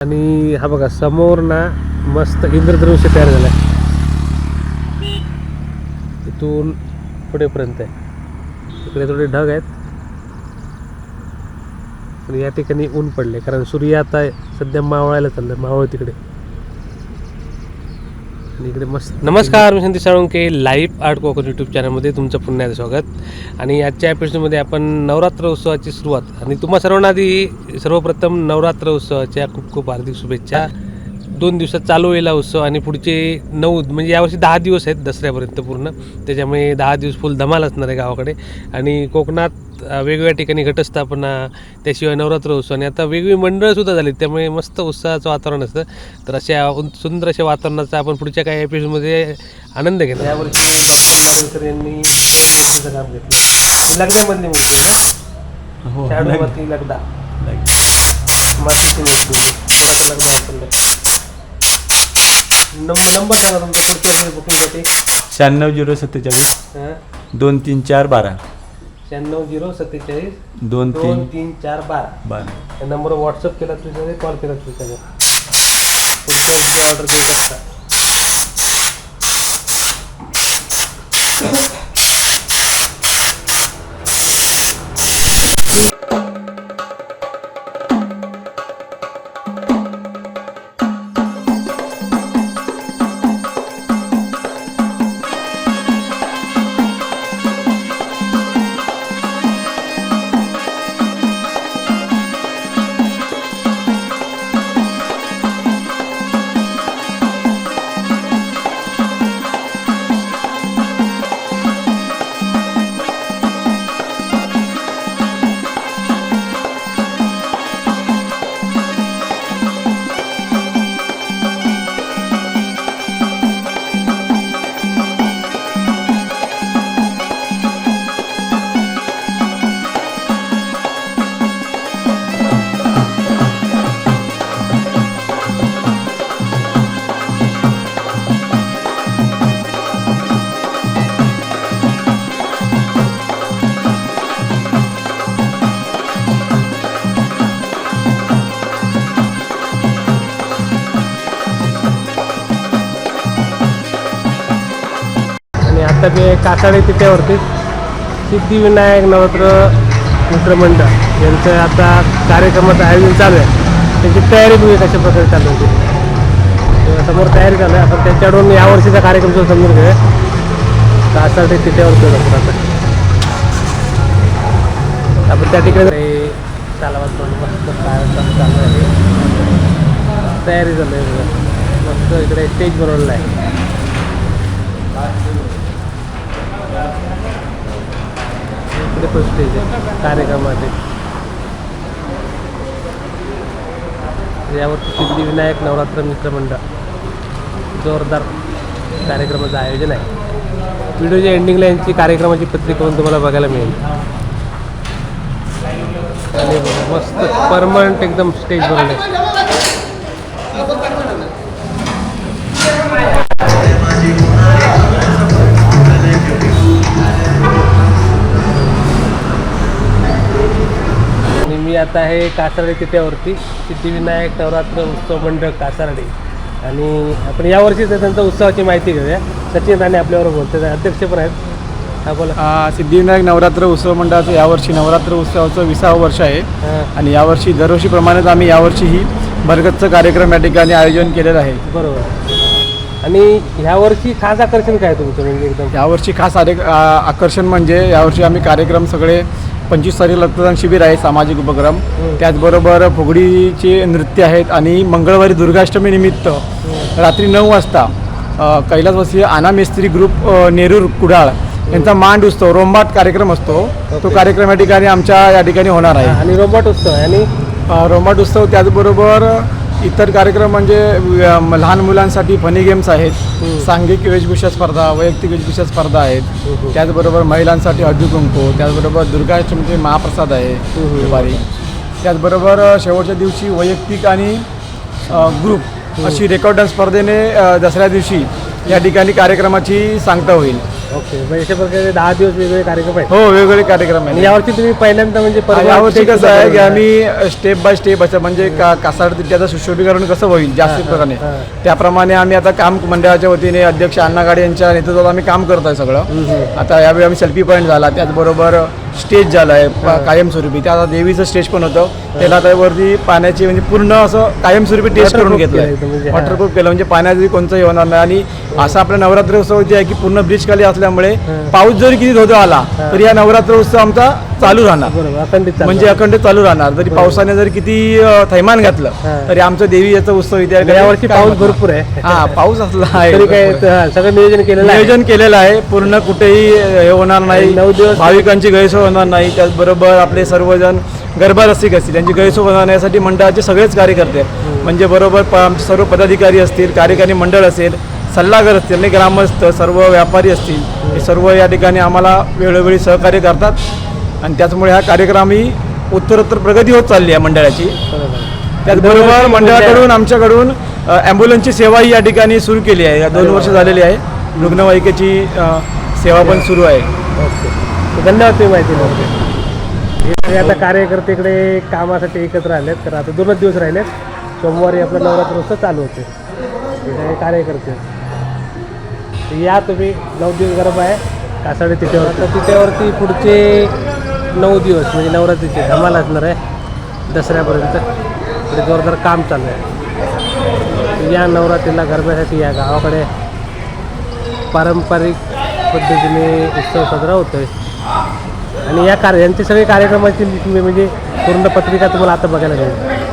आणि हा बघा समोर ना मस्त इंद्रधनुष्य तयार झालाय. इथून पुढेपर्यंत आहे. इकडे थोडे ढग आहेत. आणि या ठिकाणी ऊन पडले कारण सूर्य आता सध्या मावळायला चाललं मावळ तिकडे. इकडे मस्त. नमस्कार मी Sandesh Salunke live art Konkan YouTube चॅनलमध्ये तुमचं पुन्हा एकदा स्वागत. आणि आजच्या एपिसोडमध्ये आपण नवरात्र उत्सवाची सुरुवात. आणि तुम्हा सर्वांना आधी सर्वप्रथम नवरात्र उत्सवाच्या खूप खूप हार्दिक शुभेच्छा. दोन दिवसात चालू होईला उत्सव आणि पुढचे नऊ म्हणजे यावर्षी दहा दिवस आहेत दसऱ्यापर्यंत पूर्ण. त्याच्यामुळे दहा दिवस फुल धमाल असणार आहे गावाकडे. आणि कोकणात वेगवेगळ्या ठिकाणी घटस्थापना त्याशिवाय नवरात्र उत्सव आणि आता वेगवेगळी मंडळंसुद्धा झाली त्यामुळे मस्त उत्साहाचं वातावरण असतं. तर अशा सुंदर अशा वातावरणाचा आपण पुढच्या काही एपिसोडमध्ये आनंद घेणार. यावर्षी बाप्पा माडगुळकर यांनी काम घेतलं. लग्नामधली मूर्ती हो लगदा मातीची मूर्ती लग्न. नंबर नंबर सांगा तुमच्या पुढच्या बुकिंगसाठी शहाण्णव झिरो सत्तेचाळीस. हां? दोन तीन चार बारा. शहाण्णव झिरो सत्तेचाळीस. दोन दोन तीन. तीन चार बारा. बारा. या नंबरवर व्हॉट्सअप केला तुझ्या कॉल केला तुझ्या पुढच्या ऑर्डर देऊ शकता. आता ते कासाडे तिथ्यावरती सिद्धिविनायक नवत्र मित्रमंडळ. यांचं आता कार्यक्रमाचं आयोजन चालू आहे. त्याची तयारी तुम्ही कशा प्रकारे चालू होती. समोर तयारी चालू आहे. आपण त्याच्याकडून यावर्षीचा कार्यक्रम सुद्धा समजून घेऊया. कासाडे तिथ्यावरती जातो आता. आपण त्या ठिकाणी ते काय चालू आहे. तयारी झाली आहे मस्त इकडे स्टेज बनवलेला आहे. इकडे पण स्टेज आहे कार्यक्रमाचे. यावरती सिद्धिविनायक नवरात्र मित्रमंडळ जोरदार कार्यक्रमाचं आयोजन आहे. व्हिडिओच्या एंडिंगला यांची कार्यक्रमाची पत्रिका करून तुम्हाला बघायला मिळेल. आणि मस्त परमनंट एकदम स्टेज बनवलं आहे आता आहे कासारडे तिथ्यावरती. सिद्धिविनायक नवरात्र उत्सव मंडळ कासारडे. आणि आपण यावर्षी त्यांच्या उत्सवाची माहिती घेऊया. सचिन राणे आपल्याबरोबर बोलते अध्यक्ष पण आहेत. हा बोला. आ, सिद्धिविनायक नवरात्र उत्सव मंडळाचं यावर्षी नवरात्र उत्सवाचं विसावं वर्ष आहे. हां. आणि यावर्षी दरवर्षीप्रमाणेच आम्ही यावर्षीही भरगतचं कार्यक्रम या ठिकाणी आयोजन केलेलं आहे. बरोबर. आणि ह्या वर्षी खास आकर्षण काय तुमचं म्हणजे एकदम? यावर्षी खास आरे आ, आकर्षण म्हणजे यावर्षी आम्ही कार्यक्रम सगळे पंचवीस तारीख रक्तदान शिबिर आहे सामाजिक उपक्रम. त्याचबरोबर फुगडीचे नृत्य आहेत आणि मंगळवारी दुर्गाष्टमी निमित्त रात्री नऊ वाजता कैलासवासी आना मेस्त्री ग्रुप नेरूर कुडाळ यांचा मांड उत्सव रोंबाट कार्यक्रम असतो तो. कार्यक्रम या ठिकाणी आमच्या या ठिकाणी होणार आहे आणि रोबोट उत्सव आणि अ, रोमाट उत्सव त्याचबरोबर इतर कार्यक्रम म्हणजे लहान मुलांसाठी फनी गेम्स आहेत. सांघिक वेशभूषा स्पर्धा वैयक्तिक वेशभूषा स्पर्धा आहेत. त्याचबरोबर महिलांसाठी हळदी कुंकू त्याचबरोबर दुर्गाष्टमीचे महाप्रसाद आहे. दुपारी त्याचबरोबर शेवटच्या दिवशी वैयक्तिक आणि ग्रुप अशी रेकॉर्ड स्पर्धेने दसऱ्या दिवशी या ठिकाणी कार्यक्रमाची सांगता होईल ओके. म्हणजे अशा प्रकारे दहा दिवस वेगवेगळे कार्यक्रम आहेत. हो वेगवेगळे कार्यक्रम आणि आहेत यावरती तुम्ही पहिल्यांदा म्हणजे परवा यावर्षी कसं आहे की आम्ही स्टेप बाय स्टेप असं म्हणजे का कासाड त्याचं सुशोभीकरण कसं होईल जास्त प्रकारे. त्याप्रमाणे आम्ही आता काम मंडळाच्या वतीने अध्यक्ष अण्णा गाडे यांच्या नेतृत्वात आम्ही काम करत आहे सगळं आता यावेळी आम्ही सेल्फी पॉईंट झाला. त्याचबरोबर स्टेज झालं आहे कायमस्वरूपी. त्या आता देवीचं स्टेज पण होतं. त्याला आता वरती पाण्याची म्हणजे पूर्ण असं कायमस्वरूपी टेस्ट करून घेतलं एकदम म्हणजे, हा. वॉटरप्रूफ केलं. म्हणजे पाण्याचं कोणतंही होणार नाही. आणि असं आपला नवरात्र उत्सव जे आहे की पूर्ण ब्रिज खाली असल्यामुळे पाऊस जरी किती धोधो आला तरी हा नवरात्र उत्सव आमचा चालू राहणार. बरोबर अखंडित म्हणजे अखंड चालू राहणार. जरी पावसाने जर किती अ, थैमान घातलं हा. तरी आमचं देवी याचा उत्सव इथे काय पाऊस? भरपूर आहे. हा पाऊस असला आहे. तरी काय भरपूर. हा, सगळं नियोजन केलेलं आहे. नियोजन केलेलं आहे. पूर्ण कुठेही हे होणार नाही. नऊ दिवस- भाविकांची गैरसोय होणार नाही. त्याचबरोबर आपले सर्वजण गरबा रसिक असतील. त्यांची गैरसोय होणार नाही. यासाठी मंडळाचे सगळेच कार्यकर्ते म्हणजे बरोबर प- आमचे सर्व पदाधिकारी असतील कार्यकारी मंडळ असेल सल्लागार असतील आणि ग्रामस्थ सर्व व्यापारी असतील हे सर्व या ठिकाणी आम्हाला वेळोवेळी सहकार्य करतात. आणि त्याचमुळे हा कार्यक्रमही उत्तरोत्तर प्रगती होत चालली आहे मंडळाची. त्याचबरोबर मंडळाकडून आमच्याकडून ॲम्ब्युलन्सची सेवाही या ठिकाणी सुरू केली आहे. या दोन वर्ष झालेली आहे. रुग्णवाहिकेची सेवा पण सुरू आहे. धन्यवाद तुम्ही माहिती. हे सगळे आता कार्यकर्ते इकडे कामासाठी एकत्र आलेत तर आता दोनच दिवस राहिलेत. सोमवारी आपलं नवरात्र उत्सव चालू होते. हे कार्यकर्ते. तर या तुम्ही नऊ दिवस गरबा आहे. कासाडे तिथेवर तर तिथेवरती पुढचे नऊ दिवस म्हणजे नवरात्रीचे धमाल असणार आहे. दसऱ्यापर्यंत पुढे जोरदार काम चालू आहे. या नवरात्रीला गरब्यासाठी या गावाकडे पारंपरिक पद्धतीने उत्सव साजरा होतो आहे आणि या कार्य यांचे सगळे कार्यक्रमाची म्हणजे पूर्ण पत्रिका तुम्हाला आता बघायला मिळेल.